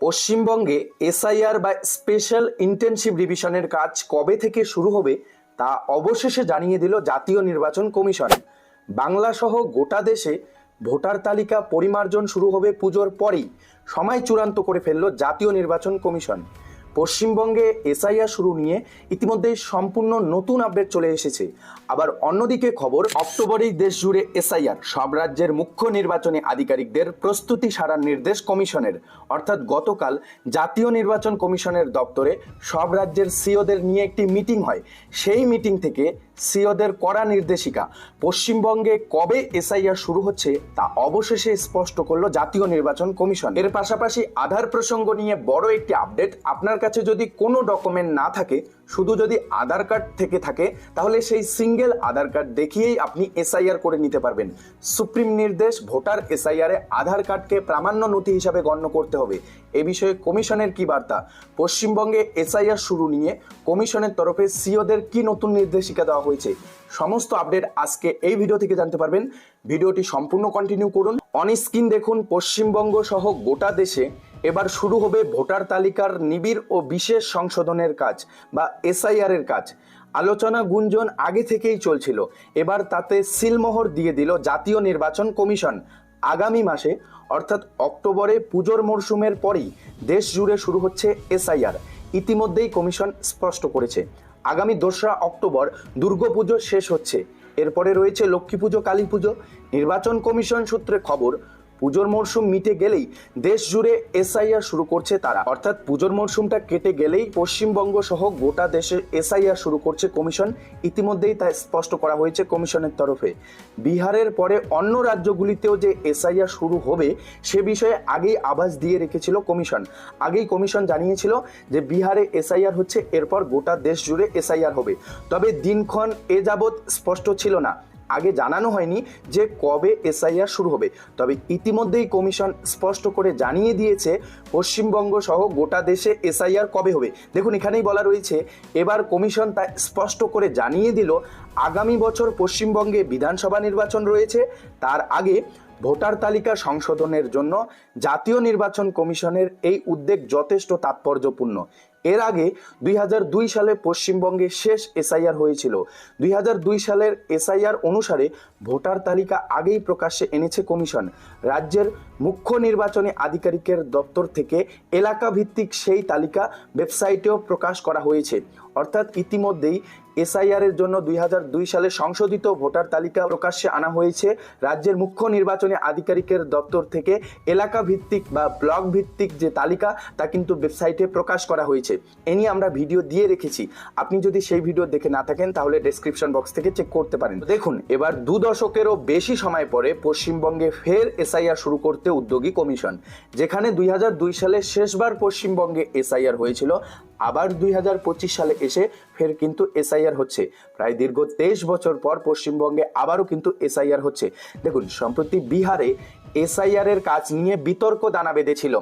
পশ্চিমবঙ্গে এসআইআর বা special intensive ডিভিশনের কাজ কবে থেকে শুরু হবে তা অবশেষে জানিয়ে দিল জাতীয় নির্বাচন কমিশন। বাংলাসহ গোটা দেশে ভোটার তালিকা পরিমার্জন শুরু হবে পুজোর পরেই। সময় চূড়ান্ত করে ফেলল জাতীয় নির্বাচন কমিশন। পশ্চিমবঙ্গে এসআইআর শুরু নিয়ে ইতিমধ্যে সম্পূর্ণ নতুন আপডেট চলে এসেছে। আবার অন্যদিকে খবর, অক্টোবরেই দেশ জুড়ে এসআইআর, সব রাজ্যের মুখ্য নির্বাচনী আধিকারিকদের প্রস্তুতি সারার নির্দেশ কমিশনের। অর্থাৎ গতকাল জাতীয় নির্বাচন কমিশনের দপ্তরে সব রাজ্যের সিওদের নিয়ে একটি মিটিং হয়। সেই মিটিং থেকে সিওদের কড়া নির্দেশিকা। পশ্চিমবঙ্গে কবে এসআইআর শুরু হচ্ছে তা অবশেষে স্পষ্ট করল জাতীয় নির্বাচন কমিশন। এর পাশাপাশি আধার প্রসঙ্গ নিয়ে বড় একটি আপডেট। আপনার কাছে যদি কোনো ডকুমেন্ট না থাকে শুধু যদি আধার কার্ড থেকে থাকে, তাহলে সেই সিঙ্গেল আধার কার্ড দেখিয়েই আপনি এসআইআর করে নিতে পারবেন। সুপ্রিম নির্দেশ, ভোটার এসআইআর আধার কার্ডকে প্রামাণ্য নথি হিসাবে গণ্য করতে হবে। এ বিষয়ে কমিশনের কি বার্তা? পশ্চিমবঙ্গে এসআইআর শুরু নিয়ে কমিশনের তরফে সিওদের কি নতুন নির্দেশিকা দেওয়া হয়েছে? সমস্ত আপডেট আজকে এই ভিডিও থেকে জানতে পারবেন। ভিডিওটি সম্পূর্ণ কন্টিনিউ করুন। অন স্ক্রিন দেখুন পশ্চিমবঙ্গ সহ গোটা দেশে এবার শুরু হবে ভোটার তালিকার নিবিড় ও বিশেষ সংশোধনের কাজ বা এসআইআর এর কাজ। আলোচনা গুঞ্জন আগে থেকেই চলছিল। এবার তাতে সিলমোহর দিয়ে দিল জাতীয় নির্বাচন কমিশন। আগামী মাসে, অর্থাৎ অক্টোবরে পুজোর মরশুমের পরেই দেশ জুড়ে শুরু হচ্ছে এসআইআর। ইতিমধ্যেই কমিশন স্পষ্ট করেছে। আগামী দোসরা অক্টোবর দুর্গাপুজো শেষ হচ্ছে। এরপরে রয়েছে লক্ষ্মী পুজো, কালী পুজো। নির্বাচন কমিশন সূত্রে খবর পুজোর মরশুম মিটে গেলেই দেশ জুড়ে এসআইআর শুরু করছে তারা। অর্থাৎ পুজোর মরশুমটা কেটে গেলেই পশ্চিমবঙ্গ সহ গোটা দেশে এসআইআর শুরু করছে কমিশন। ইতিমধ্যেই তা স্পষ্ট করা হয়েছে কমিশনের তরফে। বিহারের পরে অন্য রাজ্যগুলিতেও যে এসআইআর শুরু হবে, সে বিষয়ে আগেই আভাস দিয়ে রেখেছিল কমিশন। আগেই কমিশন জানিয়েছিল যে বিহারে এসআইআর হচ্ছে, এরপর গোটা দেশ জুড়ে এসআইআর হবে। তবে দিনক্ষণ এ যাবৎ স্পষ্ট ছিল না। আগে জানানো হয়নি যে কবে এসআইআর শুরু হবে। তবে ইতিমধ্যেই কমিশন স্পষ্ট করে জানিয়ে দিয়েছে, পশ্চিমবঙ্গ সহ গোটা দেশে এসআইআর কবে হবে। দেখুন, এখানেই বলা রয়েছে, এবার কমিশন তা স্পষ্ট করে জানিয়ে দিল, আগামী বছর পশ্চিমবঙ্গে বিধানসভা নির্বাচন রয়েছে। তার আগে ভোটার তালিকা সংশোধনের জন্য জাতীয় নির্বাচন কমিশনের এই উদ্যোগ যথেষ্ট তাৎপর্যপূর্ণ। এর আগে দুই হাজার দুই সালে পশ্চিমবঙ্গে শেষ এসআইআর হয়েছিল। দুই হাজার দুই সালের এসআইআর অনুসারে ভোটার তালিকা আগেই প্রকাশ্যে এনেছে কমিশন। রাজ্যের মুখ্য নির্বাচনী আধিকারিকের দপ্তর থেকে এলাকা ভিত্তিক সেই তালিকা ওয়েবসাইটেও প্রকাশ করা হয়েছে। অর্থাৎ ইতিমধ্যেই এসআইআর এর জন্য দুই হাজার দুই সালে সংশোধিত ভোটার তালিকা প্রকাশ্যে আনা হয়েছে। রাজ্যের মুখ্য নির্বাচনী আধিকারিকের দপ্তর থেকে এলাকা ভিত্তিক বা ব্লক ভিত্তিক যে তালিকা, তা কিন্তু ওয়েবসাইটে প্রকাশ করা হয়েছে। এ নিয়ে আমরা ভিডিও দিয়ে রেখেছি। আপনি যদি সেই ভিডিও দেখে না থাকেন, তাহলে ডেসক্রিপশন বক্স থেকে চেক করতে পারেন। দেখুন, এবার দু দশকেরও বেশি সময় পরে পশ্চিমবঙ্গে ফের এসআইআর শুরু করতে উদ্যোগী কমিশন, যেখানে দুই হাজার দুই সালে শেষবার পশ্চিমবঙ্গে এসআইআর হয়েছিল। আবার দুই সালে এসে ফের কিন্তু এসআইআর হচ্ছে। প্রায় দীর্ঘ তেইশ বছর পর পশ্চিমবঙ্গে আবারও কিন্তু এসআইআর হচ্ছে। দেখুন, সম্প্রতি বিহারে এসআইআর এর কাজ নিয়ে বিতর্ক দানা বেঁধেছিল।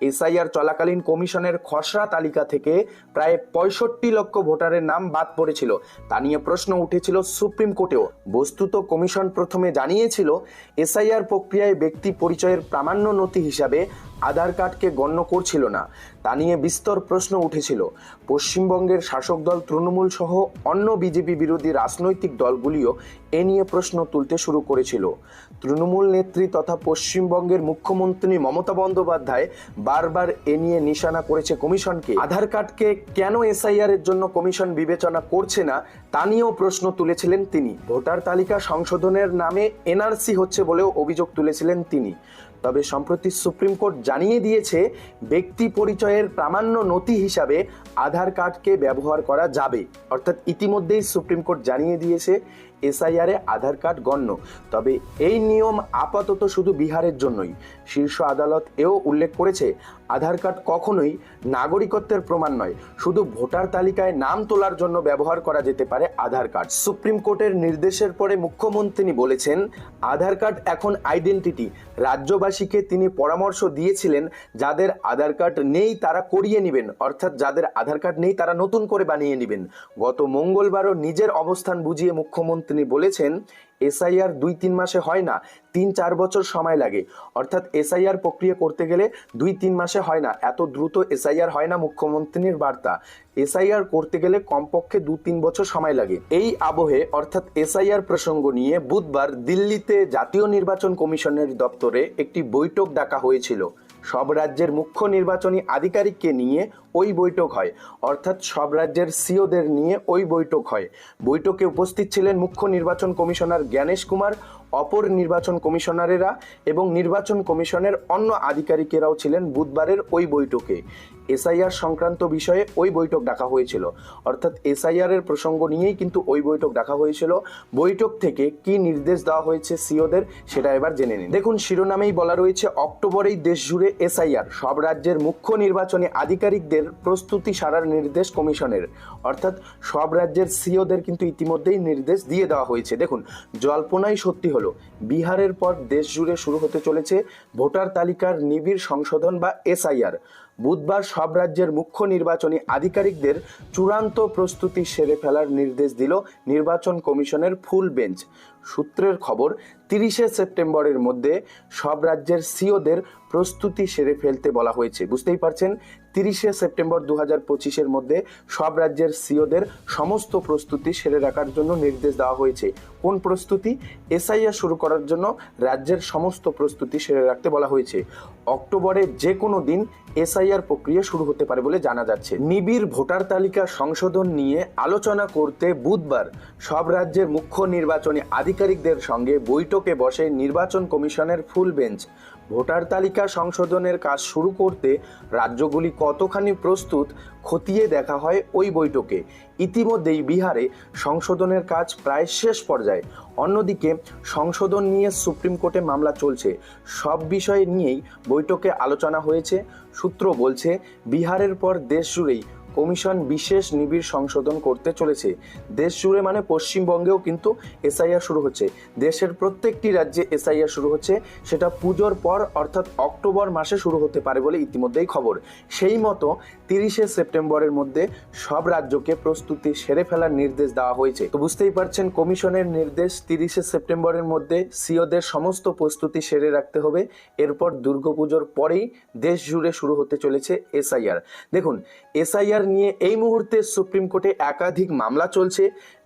এসআইআর চলাকালীন কমিশনের খসড়া তালিকা থেকে প্রায় পঁয়ষট্টি লক্ষ ভোটারের নাম বাদ পড়েছিল। তা নিয়ে প্রশ্ন উঠেছিল সুপ্রিম কোর্টেও। বস্তুত কমিশন প্রথমে জানিয়েছিল, এসআইআর প্রক্রিয়ায় ব্যক্তি পরিচয়ের প্রামাণ্য নথি হিসাবে আধার কার্ডকে গণ্য করছিল না, তা নিয়ে বিস্তর প্রশ্ন উঠেছিল। পশ্চিমবঙ্গের শাসক দল তৃণমূল সহ অন্য বিজেপি বিরোধী রাজনৈতিক দলগুলিও এ নিয়ে প্রশ্ন তুলতে শুরু করেছিল। তৃণমূল নেত্রী তথা পশ্চিমবঙ্গের মুখ্যমন্ত্রী মমতা বন্দ্যোপাধ্যায় বারবার এ নিয়ে নিশানা করেছে কমিশনকে। আধার কার্ডকে কেন এসআইআর এর জন্য কমিশন বিবেচনা করছে না, তা নিয়েও প্রশ্ন তুলেছিলেন তিনি। ভোটার তালিকা সংশোধনের নামে এনআরসি হচ্ছে বলেও অভিযোগ তুলেছিলেন তিনি। তবে সম্প্রতি সুপ্রিম কোর্ট জানিয়ে দিয়েছে, ব্যক্তি পরিচয়ের প্রামাণ্য নথি হিসাবে আধার কার্ডকে ব্যবহার করা যাবে। অর্থাৎ ইতিমধ্যেই সুপ্রিম কোর্ট জানিয়ে দিয়েছে, এসআইআরে আধার কার্ড গণ্য। তবে এই নিয়ম আপাতত শুধু বিহারের জন্যই। শীর্ষ আদালত এও উল্লেখ করেছে আধার কার্ড কখনোই নাগরিকত্বের প্রমাণ নয়, শুধু ভোটার তালিকায় নাম তোলার জন্য ব্যবহার করা যেতে পারে আধার কার্ড। সুপ্রিম কোর্টের নির্দেশের পরে মুখ্যমন্ত্রী বলেছেন, আধার কার্ড এখন আইডেন্টিটি। রাজ্যবাসীকে তিনি পরামর্শ দিয়েছিলেন, যাদের আধার কার্ড নেই তারা করিয়ে নেবেন, অর্থাৎ যাদের আধার কার্ড নেই তারা নতুন করে বানিয়ে নেবেন। গত মঙ্গলবারও নিজের অবস্থান বুঝিয়ে মুখ্যমন্ত্রী বলেছেন এসআইআর দুই তিন মাসে হয় না, তিন চার বছর সময় লাগে। অর্থাৎ এসআইআর প্রক্রিয়া করতে গেলে দুই তিন মাসে হয় না, এত দ্রুত এসআইআর হয় না মুখ্যমন্ত্রীর বার্তা। এসআইআর করতে গেলে কমপক্ষে দু তিন বছর সময় লাগে। এই আবহে, অর্থাৎ এসআইআর প্রসঙ্গ নিয়ে বুধবার দিল্লিতে জাতীয় নির্বাচন কমিশনের দপ্তরে একটি বৈঠক ডাকা হয়েছিল। সব রাজ্যের মুখ্য নির্বাচনী আধিকারিককে নিয়ে ওই বৈঠক হয়। অর্থাৎ সব রাজ্যের সিওদের নিয়ে ওই বৈঠক হয়। বৈঠকে উপস্থিত ছিলেন মুখ্য নির্বাচন কমিশনার জ্ঞানেশ কুমার, অপর নির্বাচন কমিশনারেরা এবং নির্বাচন কমিশনের অন্য আধিকারিকেরাও ছিলেন বুধবারের ওই বৈঠকে। এসআইআর সংক্রান্ত বিষয়ে ওই বৈঠক ডাকা হয়েছিল। অর্থাৎ এসআইআর এর প্রসঙ্গ নিয়েই কিন্তু ওই বৈঠক ডাকা হয়েছিল। বৈঠক থেকে কি নির্দেশ দেওয়া হয়েছে সিওদের সেটা এবার জেনে নিন। দেখুন, শিরোনামেই বলা রয়েছে, অক্টোবরেই দেশ জুড়ে এসআইআর। সব রাজ্যের মুখ্য নির্বাচনী আধিকারিকদের প্রস্তুতি সারার নির্দেশ কমিশনের। অর্থাৎ সব রাজ্যের সিওদের কিন্তু ইতিমধ্যেই নির্দেশ দিয়ে দেওয়া হয়েছে। দেখুন, জল্পনাই সত্যি হলো, বিহারের পর দেশ জুড়ে শুরু হতে চলেছে ভোটার তালিকার নিবিড় সংশোধন বা এসআইআর। বুধবার সব রাজ্যের মুখ্য নির্বাচনী আধিকারিকদের চূড়ান্ত প্রস্তুতি সেরে ফেলার নির্দেশ দিল নির্বাচন কমিশনের ফুল বেঞ্চ। সূত্রের খবর, তিরিশে সেপ্টেম্বরের মধ্যে সব রাজ্যের সিওদের প্রস্তুতি সেরে ফেলতে বলা হয়েছে। বুঝতেই পারছেন তিরিশে সেপ্টেম্বর দু হাজার পঁচিশের মধ্যে সব রাজ্যের সিওদের সমস্ত প্রস্তুতি সেরে রাখার জন্য নির্দেশ দেওয়া হয়েছে। কোন প্রস্তুতি? এসআইআর শুরু করার জন্য রাজ্যের সমস্ত প্রস্তুতি সেরে রাখতে বলা হয়েছে। অক্টোবরে যে কোনো দিন এসআইআর প্রক্রিয়া শুরু হতে পারে বলে জানা যাচ্ছে। নিবিড় ভোটার তালিকা সংশোধন নিয়ে আলোচনা করতে বুধবার সব রাজ্যের মুখ্য নির্বাচনী আধিকারিকদের সঙ্গে বৈঠকে বসে নির্বাচন কমিশনের ফুল বেঞ্চ ভোটার তালিকা সংশোধনের কাজ শুরু করতে রাজ্যগুলি কতখানি প্রস্তুত খতিয়ে দেখা হয় ওই বৈঠকে। ইতিমধ্যেই বিহারে সংশোধনের কাজ প্রায় শেষ পর্যায়ে। অন্যদিকে সংশোধন নিয়ে সুপ্রিম কোর্টে মামলা চলছে। সব বিষয় নিয়েই বৈঠকে আলোচনা হয়েছে। সূত্র বলছে, বিহারের পর দেশ জুড়েই কমিশন বিশেষ নিবিড় সংশোধন করতে চলেছে। দেশ জুড়ে মানে পশ্চিমবঙ্গেও কিন্তু এসআইআর শুরু হচ্ছে। দেশের প্রত্যেকটি রাজ্যে এসআইআর শুরু হচ্ছে। সেটা পুজোর পর অর্থাৎ অক্টোবর মাসে শুরু হতে পারে বলে ইতিমধ্যেই খবর। সেই মতো তিরিশে সেপ্টেম্বরের মধ্যে সব রাজ্যকে প্রস্তুতি সেরে ফেলার নির্দেশ দেওয়া হয়েছে। তো বুঝতেই পারছেন, কমিশনের নির্দেশ তিরিশে সেপ্টেম্বরের মধ্যে সিওদের সমস্ত প্রস্তুতি সেরে রাখতে হবে। এরপর দুর্গাপুজোর পরেই দেশ জুড়ে শুরু হতে চলেছে এসআইআর। দেখুন এসআইআর নিয়ে এই মুহূর্তে সুপ্রিম কোর্টে একাধিক মামলা চলছে।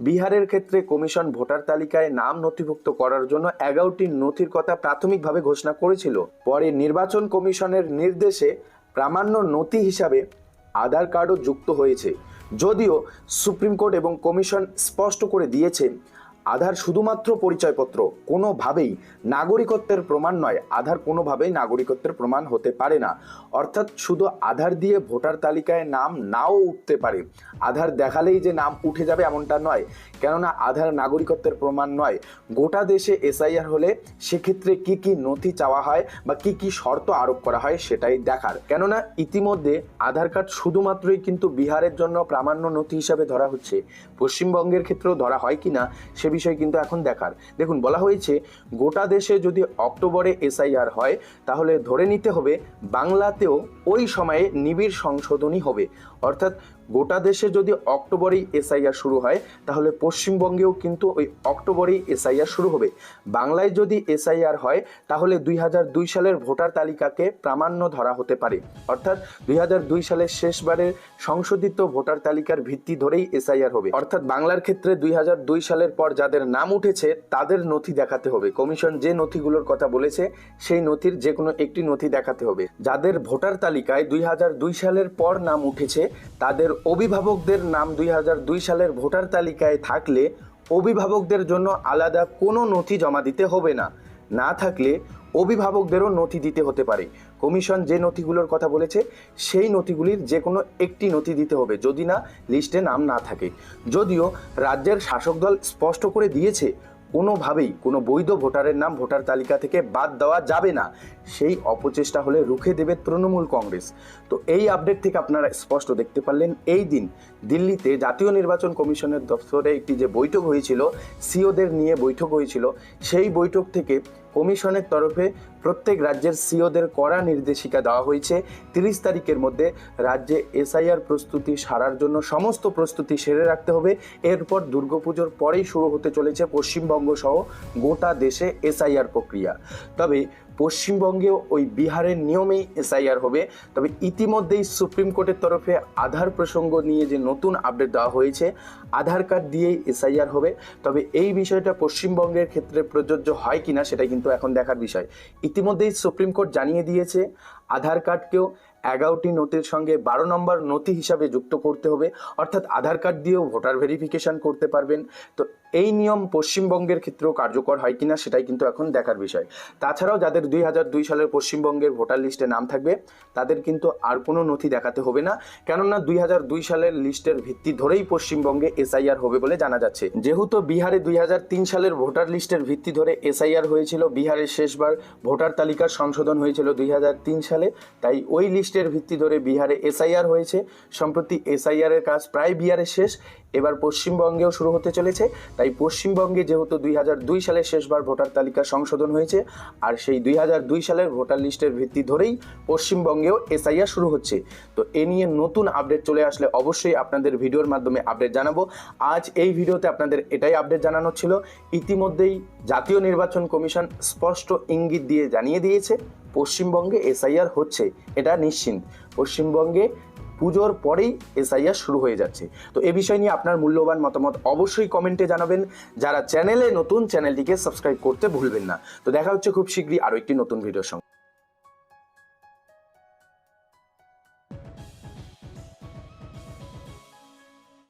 বিহারের ক্ষেত্রে কমিশন ভোটার তালিকায় নাম নথিভুক্ত করার জন্য এগারোটি নথির কথা প্রাথমিকভাবে ঘোষণা করেছিল। পরে নির্বাচন কমিশনের নির্দেশে প্রামাণ্য নথি হিসাবে আধার কার্ডও যুক্ত হয়েছে। যদিও সুপ্রিম কোর্ট এবং কমিশন স্পষ্ট করে দিয়েছে আধার শুধুমাত্র পরিচয়পত্র, কোনোভাবেই নাগরিকত্বের প্রমাণ নয়। আধার কোনোভাবেই নাগরিকত্বের প্রমাণ হতে পারে না। অর্থাৎ শুধু আধার দিয়ে ভোটার তালিকায় নাম নাও উঠতে পারে। আধার দেখালেই যে নাম উঠে যাবে এমনটা নয়। কেননা আধার নাগরিকত্বের প্রমাণ নয়। গোটা দেশে এসআইআর হলে সেক্ষেত্রে কি কি নথি চাওয়া হয় বা কি কি শর্ত আরোপ করা হয় সেটাই দেখার। কেননা ইতিমধ্যে আধার কার্ড শুধুমাত্রই কিন্তু বিহারের জন্য প্রামাণ্য নথি হিসাবে ধরা হচ্ছে। পশ্চিমবঙ্গের ক্ষেত্রেও ধরা হয় কিনা, সে বিষয় কিন্তু এখন দেখার। দেখুন, বলা হয়েছে, গোটা দেশে যদি অক্টোবরে এসআইআর হয়, তাহলে ধরে নিতে হবে বাংলাতেও ওই সময়ে নিবিড় সংশোধনী হবে। অর্থাৎ গোটা দেশে যদি অক্টোবরেই এসআইআর শুরু হয়, তাহলে পশ্চিমবঙ্গেও কিন্তু ওই অক্টোবরেই এসআইআর শুরু হবে। বাংলায় যদি এসআইআর হয়, তাহলে দুই হাজার দুই সালের ভোটার তালিকাকে প্রামাণ্য ধরা হতে পারে। অর্থাৎ দুই হাজার দুই সালের শেষবারের সংশোধিত ভোটার তালিকার ভিত্তি ধরেই এসআইআর হবে। অর্থাৎ বাংলার ক্ষেত্রে দুই হাজার দুই সালের পর যাদের নাম উঠেছে, তাদের নথি দেখাতে হবে। কমিশন যে নথিগুলোর কথা বলেছে, সেই নথির যে কোনো একটি নথি দেখাতে হবে। যাদের ভোটার তালিকায় দুই হাজার দুই সালের পর নাম উঠেছে তাদের অভিভাবকদের নাম দুই হাজার দুই সালের ভোটার তালিকায় থাকলে অভিভাবকদের জন্য আলাদা কোনো নথি জমা দিতে হবে না। না থাকলে অভিভাবকদেরও নথি দিতে হতে পারে। কমিশন যে নথিগুলোর কথা বলেছে, সেই নথিগুলির যে কোনো একটি নথি দিতে হবে, যদি না, লিস্টে নাম না থাকে। যদিও রাজ্যের শাসক দল স্পষ্ট করে দিয়েছে কোনোভাবেই কোনো বৈধ ভোটারের নাম ভোটার তালিকা থেকে বাদ দেওয়া যাবে না। সেই অপচেষ্টা হলে রুখে দেবে তৃণমূল কংগ্রেস। তো এই আপডেট থেকে আপনারা স্পষ্ট দেখতে পারলেন, এই দিন দিল্লিতে জাতীয় নির্বাচন কমিশনের দপ্তরে একটি যে বৈঠক হয়েছিল, সিওদের নিয়ে বৈঠক হয়েছিল, সেই বৈঠক থেকে কমিশনের তরফে প্রত্যেক রাজ্যের সিওদের কড়া নির্দেশিকা দেওয়া হয়েছে। তিরিশ তারিখের মধ্যে রাজ্যে এসআইআর প্রস্তুতি সারার জন্য সমস্ত প্রস্তুতি সেরে রাখতে হবে। এরপর দুর্গাপুজোর পরেই শুরু হতে চলেছে পশ্চিমবঙ্গ সহ গোটা দেশে এসআইআর প্রক্রিয়া। তবে পশ্চিমবঙ্গেও ওই বিহারের নিয়মেই এসআইআর হবে। তবে ইতিমধ্যেই সুপ্রিম কোর্টের তরফে আধার প্রসঙ্গ নিয়ে যে নতুন আপডেট দেওয়া হয়েছে, আধার কার্ড দিয়েই এসআইআর হবে। তবে এই বিষয়টা পশ্চিমবঙ্গের ক্ষেত্রে প্রযোজ্য হয় কিনা সেটা কিন্তু এখন দেখার বিষয়। ইতিমধ্যেই সুপ্রিম কোর্ট জানিয়ে দিয়েছে, আধার কার্ডকেও এগারোটি নথির সঙ্গে বারো নম্বর নথি হিসাবে যুক্ত করতে হবে। অর্থাৎ আধার কার্ড দিয়েও ভোটার ভেরিফিকেশান করতে পারবেন। তো এই নিয়ম পশ্চিমবঙ্গের ক্ষেত্রেও কার্যকর হয় কিনা সেটাই কিন্তু এখন দেখার বিষয়। তাছাড়াও যাদের দুই হাজার দুই সালের পশ্চিমবঙ্গের ভোটার লিস্টে নাম থাকবে, তাদের কিন্তু আর কোনো নথি দেখাতে হবে না। কেননা দুই হাজার দুই সালের লিস্টের ভিত্তি ধরেই পশ্চিমবঙ্গে এসআইআর হবে বলে জানা যাচ্ছে। যেহেতু বিহারে দুই হাজার তিন সালের ভোটার লিস্টের ভিত্তি ধরে এসআইআর হয়েছিল, বিহারে শেষবার ভোটার তালিকার সংশোধন হয়েছিল দুই হাজার তিন সালে, তাই ওই লিস্টের ভিত্তি ধরে বিহারে এসআইআর হয়েছে। সম্প্রতি এসআইআর এর কাজ প্রায় বিহারে শেষ এবার পশ্চিমবঙ্গেও শুরু হতে চলেছে। তাই পশ্চিমবঙ্গে যেহেতু দুই হাজার দুই সালে শেষবার ভোটার তালিকা সংশোধন হয়েছে, আর সেই দুই হাজার দুই সালের ভোটার লিস্টের ভিত্তি ধরেই পশ্চিমবঙ্গেও এসআইআর শুরু হচ্ছে। তো এ নিয়ে নতুন আপডেট চলে আসলে অবশ্যই আপনাদের ভিডিওর মাধ্যমে আপডেট জানাব। আজ এই ভিডিওতে আপনাদের এটাই আপডেট জানানো ছিল। ইতিমধ্যেই জাতীয় নির্বাচন কমিশন স্পষ্ট ইঙ্গিত দিয়ে জানিয়ে দিয়েছে, পশ্চিমবঙ্গে এসআইআর হচ্ছে, এটা নিশ্চিন্ত পশ্চিমবঙ্গে পুজোর পরেই এসআইআর শুরু হয়ে যাচ্ছে। তো এ বিষয় নিয়ে আপনার মূল্যবান মতামত অবশ্যই কমেন্টে জানাবেন। যারা চ্যানেলে নতুন, চ্যানেলটিকে সাবস্ক্রাইব করতে ভুলবেন না। তো দেখা হচ্ছে খুব শীঘ্রই আরও একটি নতুন ভিডিওর সঙ্গে।